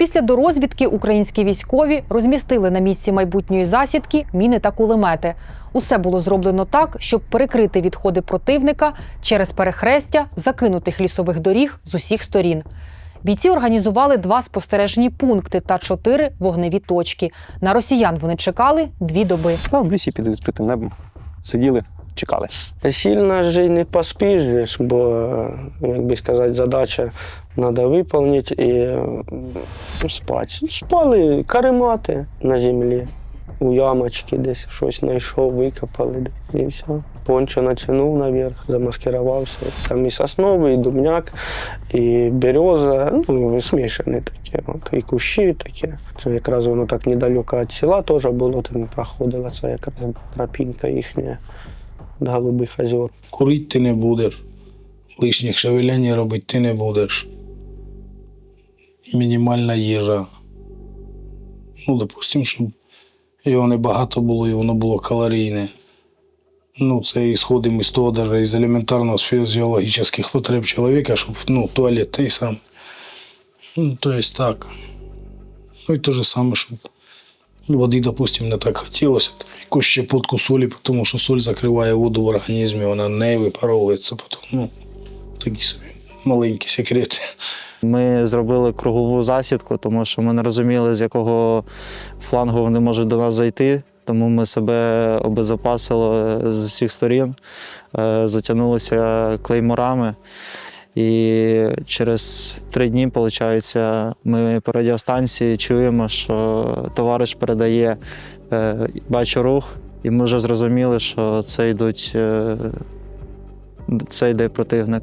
Після дорозвідки українські військові розмістили на місці майбутньої засідки міни та кулемети. Усе було зроблено так, щоб перекрити відходи противника через перехрестя закинутих лісових доріг з усіх сторін. Бійці організували два спостережні пункти та чотири вогневі точки. На росіян вони чекали дві доби. Там в лісі під відкритим небом сиділи, чекали. Сильно ж і не ж, бо, як би сказати, задача треба виконати і спати. Спали каремати на землі, у ямочки десь щось знайшов, викопали і все. Пончо натягнув наверх, замаскирувався. Там і сосновий, і дубняк, і береза, ну, смішані такі. От, і кущі такі. Це якраз воно так недалеко від села теж було, там проходила це якраз тропінка їхня Голубих озер. Курити ти не будеш, лишніх шевелень робити ти не будеш. Мінімальна їжа. Ну, допустимо, щоб його не багато було і воно було калорійне. Ну, це ісходимо із того, навіть із елементарного фізіологічних потреб чоловіка, щоб ну, туалет той сам. Ну, то есть так. Ну і те же саме, щоб води, допустимо, не так хотілося. Якусь щепотку солі, тому що соль закриває воду в організмі, вона не випаровується. Потім, ну, такі собі маленькі секрети. Ми зробили кругову засідку, тому що ми не розуміли, з якого флангу вони можуть до нас зайти. Тому ми себе обезопасили з усіх сторін, е, затягнулися клейморами. І через три дні, виходить, ми по радіостанції чуємо, що товариш передає е, бачу рух, і ми вже зрозуміли, що це йдуть. е, Це йде противник.